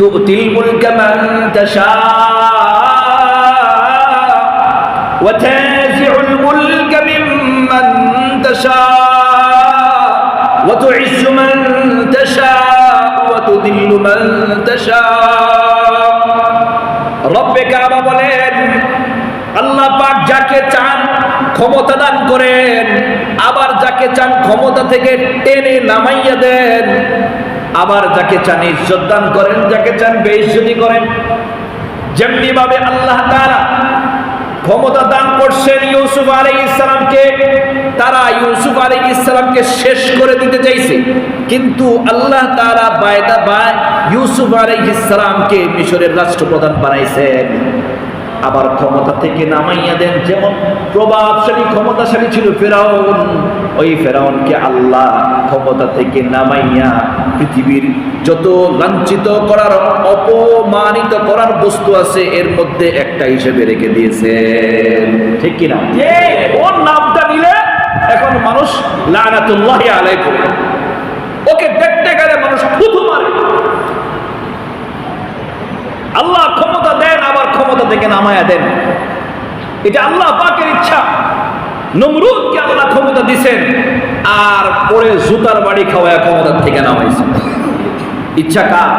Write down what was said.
تؤتي الملك من تشاء وتنزع الملك ممن تشاء وتعز من تشاء وتذل من تشاء রব্বে কাবা বলেন আল্লাহ পাক যাকে চান ক্ষমতা দান করেন আবার যাকে চান ক্ষমতা থেকে টেনে নামাইয়া দেন আবার যাকে চান ইজ্জত দান করেন, যাকে চান বেইজ্জতি করেন। যেমনি ভাবে আল্লাহ তাআলা ক্ষমতা দান করছেন ইউসুফ আলাইহিস ইসলামকে তারা ইউসুফ আলাইহিস ইসলামকে শেষ করে দিতে চাইছে। কিন্তু আল্লাহ তাআলা বায়দা বায় ইউসুফ আলাইহিস ইসলামকে মিশরের রাষ্ট্রপ্রধান বানাইছেন। আবার ক্ষমতা থেকে নামাইয়া দেন, যেমন প্রভাবশালী, ক্ষমতাশালী ছিল ফেরাউন। ওই ফেরাউনকে আল্লাহ ক্ষমতা থেকে নামাইয়া পৃথিবীর যত লাঞ্ছিত করার, অপমানিত করার বস্তু আছে, এর মধ্যে একটা হিসেবে রেখে দিয়েছেন ঠিক কিনা? ওর নামটা নিলে এখন মানুষ লানাতুল্লাহ আলাইকুম। ওকে দেখতে গেলে মানুষ থুথু মারে। আল্লাহ ক্ষমতা দেন, আবার ক্ষমতা থেকে নামায়া দেন। এটা আল্লাহ পাকের ইচ্ছা। নমরুদকে আল্লাহ ক্ষমতা পরে জুতার বাড়ি খাওয়া ক্ষমতার থেকে নামাইছে। ইচ্ছা কার?